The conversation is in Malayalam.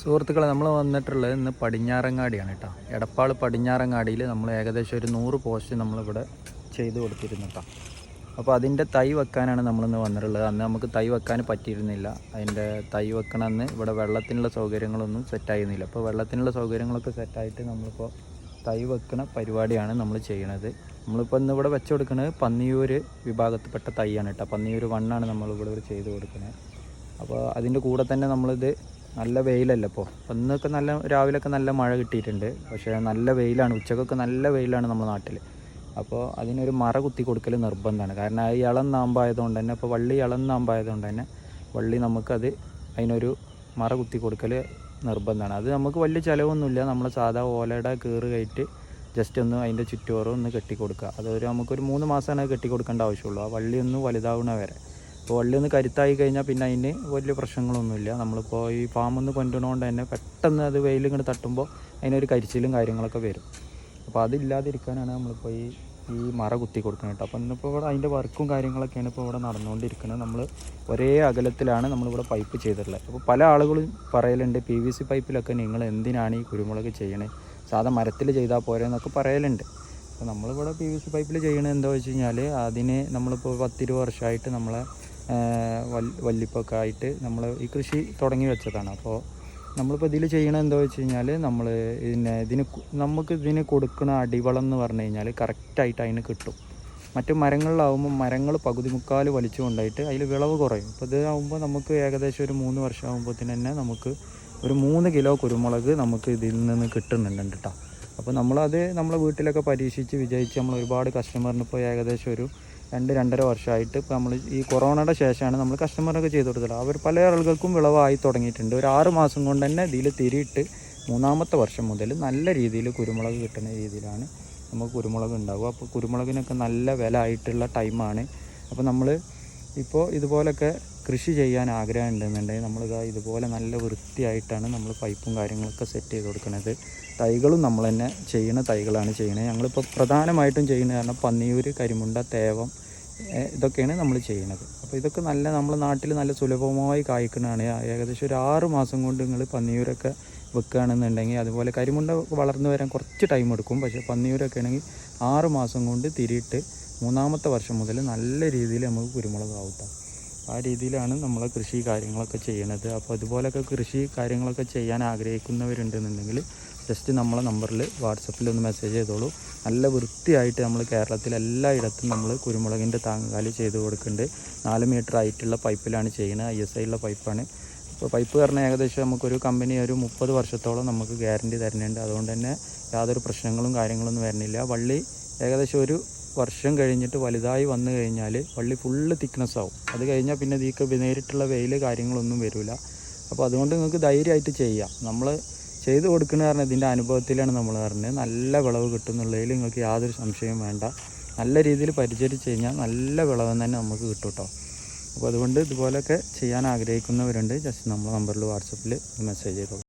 സുഹൃത്തുക്കളെ നമ്മൾ വന്നിട്ടുള്ളത് ഇന്ന് പടിഞ്ഞാറങ്ങാടിയാണ് കേട്ടോ. എടപ്പാൾ പടിഞ്ഞാറങ്ങാടിയിൽ നമ്മൾ ഏകദേശം ഒരു നൂറ് പോസ്റ്റ് നമ്മളിവിടെ ചെയ്ത് കൊടുത്തിരുന്നു കേട്ടോ. അപ്പോൾ അതിന്റെ തൈ വെക്കാനാണ് നമ്മളിന്ന് വന്നിട്ടുള്ളത്. അന്ന് നമുക്ക് തൈ വെക്കാൻ പറ്റിയിരുന്നില്ല. അതിന്റെ തൈ വെക്കണമെന്ന് ഇവിടെ വെള്ളത്തിനുള്ള സൗകര്യങ്ങളൊന്നും സെറ്റായിരുന്നില്ല അപ്പോൾ വെള്ളത്തിനുള്ള സൗകര്യങ്ങളൊക്കെ സെറ്റായിട്ട് നമ്മളിപ്പോൾ തൈ വെക്കണ പരിപാടിയാണ് നമ്മൾ ചെയ്യണത്. നമ്മളിപ്പോൾ ഇന്ന് ഇവിടെ വെച്ച് കൊടുക്കുന്നത് പന്നിയൂർ വിഭാഗത്തിൽപ്പെട്ട തൈയാണ് കേട്ടോ. പന്നിയൂർ വണ്ണാണ് നമ്മളിവിടെ ചെയ്ത് കൊടുക്കുന്നത്. അപ്പോൾ അതിന്റെ കൂടെ തന്നെ നമ്മളിത് നല്ല വെയിലല്ല ഇപ്പോൾ ഇന്നൊക്കെ നല്ല രാവിലെയൊക്കെ നല്ല മഴ കിട്ടിയിട്ടുണ്ട്. പക്ഷേ നല്ല വെയിലാണ് ഉച്ചക്കൊക്കെ നല്ല വെയിലാണ് നമ്മുടെ നാട്ടിൽ അപ്പോൾ അതിനൊരു മറ കുത്തി കൊടുക്കൽ നിർബന്ധമാണ്. കാരണം അത് ഇളം നാമ്പായതുകൊണ്ട് തന്നെ ഇപ്പോൾ വള്ളി ഇളം നാമ്പായതുകൊണ്ട് തന്നെ വള്ളി നമുക്കത് അതിനൊരു മറ കുത്തി കൊടുക്കൽ നിർബന്ധമാണ്. അത് നമുക്ക് വലിയ ചിലവൊന്നുമില്ല. നമ്മൾ സാധാ ഓലയുടെ കീറ് കയറ്റി ജസ്റ്റ് ഒന്ന് അതിന്റെ ചുറ്റുവറും ഒന്ന് കെട്ടിക്കൊടുക്കുക. അതൊരു നമുക്കൊരു മൂന്ന് മാസമാണ് കെട്ടിക്കൊടുക്കേണ്ട ആവശ്യമുള്ളൂ. ആ വള്ളി ഒന്ന് വലുതാവണ വരെ. അപ്പോൾ വള്ളി ഒന്ന് കരുത്തായി കഴിഞ്ഞാൽ പിന്നെ അതിന് വലിയ പ്രശ്നങ്ങളൊന്നുമില്ല. നമ്മളിപ്പോൾ ഈ ഫാമൊന്ന് കൊണ്ടുവന്നുകൊണ്ട് തന്നെ പെട്ടെന്ന് അത് വെയിൽ ഇങ്ങോട്ട് തട്ടുമ്പോൾ അതിനൊരു കരിച്ചിലും കാര്യങ്ങളൊക്കെ വരും. അപ്പോൾ അതില്ലാതിരിക്കാനാണ് നമ്മളിപ്പോൾ ഈ ഈ മറ കുത്തി കൊടുക്കുന്നത് കേട്ടോ. അപ്പോൾ ഇന്നിപ്പോൾ ഇവിടെ അതിന്റെ വർക്കും കാര്യങ്ങളൊക്കെയാണ് ഇപ്പോൾ ഇവിടെ നടന്നുകൊണ്ടിരിക്കുന്നത് നമ്മൾ ഒരേ അകലത്തിലാണ് നമ്മളിവിടെ പൈപ്പ് ചെയ്തിട്ടുള്ളത്. അപ്പോൾ പല ആളുകളും പറയലുണ്ട് പി വി സി പൈപ്പിലൊക്കെ നിങ്ങൾ എന്തിനാണ് ഈ കുരുമുളക് ചെയ്യണേ? സാധാ മരത്തിൽ ചെയ്താൽ പോരെന്നൊക്കെ പറയലുണ്ട്. അപ്പോൾ നമ്മളിവിടെ പി വി സി പൈപ്പിൽ ചെയ്യണത് എന്താ വെച്ച് കഴിഞ്ഞാൽ അതിന് നമ്മളിപ്പോൾ പത്തിരുപത് വർഷമായിട്ട് നമ്മളെ വല്ലിപ്പൊക്കെ ആയിട്ട് നമ്മൾ ഈ കൃഷി തുടങ്ങി വെച്ചതാണ്. അപ്പോൾ നമ്മളിപ്പോൾ ഇതിൽ ചെയ്യണ എന്താ വെച്ച് കഴിഞ്ഞാൽ നമ്മൾ ഇതിനെ ഇതിന് നമുക്ക് ഇതിന് കൊടുക്കുന്ന അടിവളം എന്ന് പറഞ്ഞു കഴിഞ്ഞാൽ കറക്റ്റായിട്ട് അതിന് കിട്ടും. മറ്റു മരങ്ങളിലാവുമ്പോൾ മരങ്ങൾ പകുതി മുക്കാൽ വലിച്ചു കൊണ്ടായിട്ട് അതിൽ വിളവ് കുറയും. അപ്പോൾ ഇത് ആകുമ്പോൾ നമുക്ക് ഏകദേശം ഒരു മൂന്ന് വർഷം ആകുമ്പോഴത്തേന് തന്നെ നമുക്ക് ഒരു മൂന്ന് കിലോ കുരുമുളക് നമുക്ക് ഇതിൽ നിന്ന് കിട്ടുന്നുണ്ട് കേട്ടോ. അപ്പോൾ നമ്മളത് നമ്മളെ വീട്ടിലൊക്കെ പരീക്ഷിച്ച് വിജയിച്ച് നമ്മൾ ഒരുപാട് കസ്റ്റമറിന് ഇപ്പോൾ ഏകദേശം ഒരു രണ്ട് രണ്ടര വർഷമായിട്ട് ഇപ്പോൾ നമ്മൾ ഈ കൊറോണയുടെ ശേഷമാണ് നമ്മൾ കസ്റ്റമറൊക്കെ ചെയ്ത് കൊടുത്തത്. അവർ പല ആളുകൾക്കും വിളവായി തുടങ്ങിയിട്ടുണ്ട്. ഒരു ആറ് മാസം കൊണ്ട് തന്നെ ഇതിൽ തിരിയിട്ട് മൂന്നാമത്തെ വർഷം മുതൽ നല്ല രീതിയിൽ കുരുമുളക് കിട്ടുന്ന രീതിയിലാണ് നമുക്ക് കുരുമുളക് ഉണ്ടാവുക. അപ്പോൾ കുരുമുളകിനൊക്കെ നല്ല വില ആയിട്ടുള്ള ടൈമാണ് അപ്പോൾ നമ്മൾ ഇപ്പോൾ ഇതുപോലൊക്കെ കൃഷി ചെയ്യാൻ ആഗ്രഹം ഉണ്ടെന്നുണ്ടെങ്കിൽ ഇതാ ഇതുപോലെ നല്ല വൃത്തിയായിട്ടാണ് നമ്മൾ പൈപ്പും കാര്യങ്ങളൊക്കെ സെറ്റ് ചെയ്ത് കൊടുക്കുന്നത്. തൈകളും നമ്മൾ തന്നെ ചെയ്യുന്ന തൈകളാണ് ചെയ്യുന്നത്. ഞങ്ങളിപ്പോൾ പ്രധാനമായിട്ടും ചെയ്യുന്നത് കാരണം പന്നിയൂർ കരിമുണ്ട തേവം ഇതൊക്കെയാണ് നമ്മൾ ചെയ്യുന്നത്. അപ്പോൾ ഇതൊക്കെ നല്ല നമ്മൾ നാട്ടിൽ നല്ല സുലഭമായി കായ്ക്കുന്നതാണ്. ഏകദേശം ഒരു ആറ് മാസം കൊണ്ട് നിങ്ങൾ പന്നിയൂരൊക്കെ വെക്കുകയാണെന്നുണ്ടെങ്കിൽ അതുപോലെ കരിമുണ്ട വളർന്നു വരാൻ കുറച്ച് ടൈം എടുക്കും. പക്ഷേ പന്നിയൂരൊക്കെ ആണെങ്കിൽ ആറ് മാസം കൊണ്ട് തിരിയിട്ട് മൂന്നാമത്തെ വർഷം മുതൽ നല്ല രീതിയിൽ നമുക്ക് കുരുമുളക് ആവട്ടാം. ആ രീതിയിലാണ് നമ്മൾ കൃഷി കാര്യങ്ങളൊക്കെ ചെയ്യണത് അപ്പോൾ അതുപോലൊക്കെ കൃഷി കാര്യങ്ങളൊക്കെ ചെയ്യാൻ ആഗ്രഹിക്കുന്നവരുണ്ടെന്നുണ്ടെങ്കിൽ ജസ്റ്റ് നമ്മളെ നമ്പറിൽ വാട്സപ്പിൽ ഒന്ന് മെസ്സേജ് ചെയ്തോളൂ. നല്ല വൃത്തിയായിട്ട് നമ്മൾ കേരളത്തിൽ എല്ലായിടത്തും നമ്മൾ കുരുമുളകിന്റെ താങ്ങുകാലി ചെയ്ത് കൊടുക്കുന്നുണ്ട് നാല് മീറ്റർ ആയിട്ടുള്ള പൈപ്പിലാണ് ചെയ്യുന്നത്. ഐ എസ് ഐ ഉള്ള പൈപ്പാണ് ഇപ്പോൾ പൈപ്പ് പറഞ്ഞാൽ ഏകദേശം നമുക്കൊരു കമ്പനി ഒരു മുപ്പത് വർഷത്തോളം നമുക്ക് ഗ്യാരണ്ടി തരുന്നുണ്ട്. അതുകൊണ്ട് തന്നെ യാതൊരു പ്രശ്നങ്ങളും കാര്യങ്ങളൊന്നും വരുന്നില്ല. വള്ളി ഏകദേശം ഒരു വർഷം കഴിഞ്ഞിട്ട് വലുതായി വന്നു കഴിഞ്ഞാൽ വള്ളി ഫുള്ള് തിക്നെസ് ആവും. അത് കഴിഞ്ഞാൽ പിന്നെ ഇതിക്ക് നേരിട്ടുള്ള വെയിൽ കാര്യങ്ങളൊന്നും വരില്ല അപ്പോൾ അതുകൊണ്ട് നിങ്ങൾക്ക് ധൈര്യമായിട്ട് ചെയ്യാം. നമ്മൾ ചെയ്ത് കൊടുക്കുന്ന കാരണം ഇതിന്റെ അനുഭവത്തിലാണ് നമ്മൾ പറഞ്ഞത്. നല്ല വിളവ് കിട്ടുന്നുള്ളതിൽ നിങ്ങൾക്ക് യാതൊരു സംശയവും വേണ്ട. നല്ല രീതിയിൽ പരിചരിച്ച് കഴിഞ്ഞാൽ നല്ല വിളവ് തന്നെ നമുക്ക് കിട്ടും കേട്ടോ. അപ്പോൾ അതുകൊണ്ട് ഇതുപോലെയൊക്കെ ചെയ്യാൻ ആഗ്രഹിക്കുന്നവരുണ്ട്. ജസ്റ്റ് നമ്മൾ നമ്പറിൽ വാട്സപ്പിൽ മെസ്സേജ് ചെയ്തോളൂ.